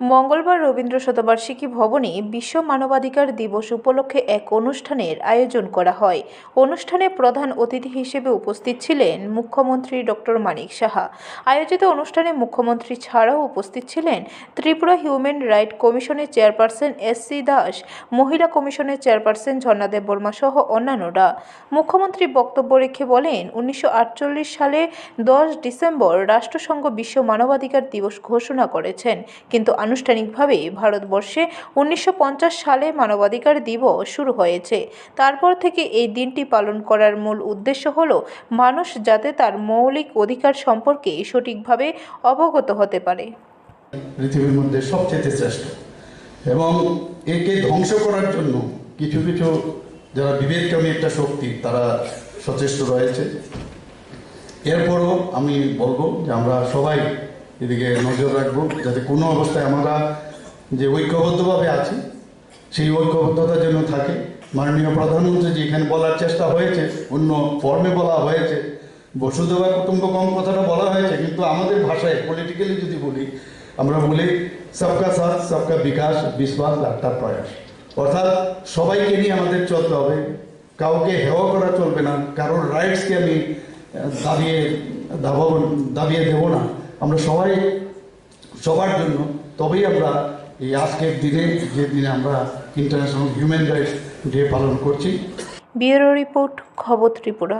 মঙ্গলবার রবীন্দ্র শতবার্ষিকী ভবনে বিশ্ব মানবাধিকার দিবস উপলক্ষে এক অনুষ্ঠানের আয়োজন করা হয়। অনুষ্ঠানে প্রধান অতিথি হিসেবে উপস্থিত ছিলেন মুখ্যমন্ত্রী ডক্টর মানিক সাহা। আয়োজিত অনুষ্ঠানে মুখ্যমন্ত্রী ছাড়াও উপস্থিত ছিলেন ত্রিপুরা হিউম্যান রাইট কমিশনের চেয়ারপারসন এস সি দাস, মহিলা কমিশনের চেয়ারপারসন ঝর্ণা দেববর্মা সহ অন্যান্যরা। মুখ্যমন্ত্রী বক্তব্য রেখে বলেন, উনিশশো আটচল্লিশ সালে দশ ডিসেম্বর রাষ্ট্রসংঘ বিশ্ব মানবাধিকার দিবস ঘোষণা করেছেন, কিন্তু আনুষ্ঠানিকভাবে ভারতবর্ষে উনিশশো পঞ্চাশ সালে মানবাধিকার দিবস শুরু হয়েছে। তারপর থেকে এই দিনটি পালন করার মূল উদ্দেশ্য হল, মানুষ যাতে তার মৌলিক অধিকার সম্পর্কে সঠিকভাবে অবগত হতে পারে। পৃথিবীর মধ্যে সবচেয়ে শ্রেষ্ঠ এবং একে ধ্বংস করার জন্য কিছু কিছু যারা বিবেককামী একটা শক্তি, তারা সচেষ্ট রয়েছে। এরপরও আমি বলব যে আমরা সবাই এদিকে নজর রাখব, যাতে কোনো অবস্থায় আমরা যে ঐক্যবদ্ধভাবে আছি, সেই ঐক্যবদ্ধতা যেন থাকে। মাননীয় প্রধানমন্ত্রী যে এখানে বলার চেষ্টা হয়েছে, অন্য ফর্মে বলা হয়েছে। বসুধবা কুটুম্বকম কথাটা বলা হয়েছে, কিন্তু আমাদের ভাষায় পলিটিক্যালি যদি বলি, আমরা বলি, সবকা সাথ, সবকা বিকাশ, বিশ্বাস একটা প্রয়াস। অর্থাৎ সবাইকে নিয়ে আমাদের চলতে হবে। কাউকে হেওয়া করা চলবে না, কারোর রাইটসকে আমি দাবিয়ে, দাবাব, দাবিয়ে দেব না। আমরা সবাই সবার জন্য, তবেই আমরা এই আজকের দিনে, যে দিনে আমরা ইন্টারন্যাশনাল হিউম্যান রাইটস ডে পালন করছি। ব্যুরো রিপোর্ট, খবর ত্রিপুরা।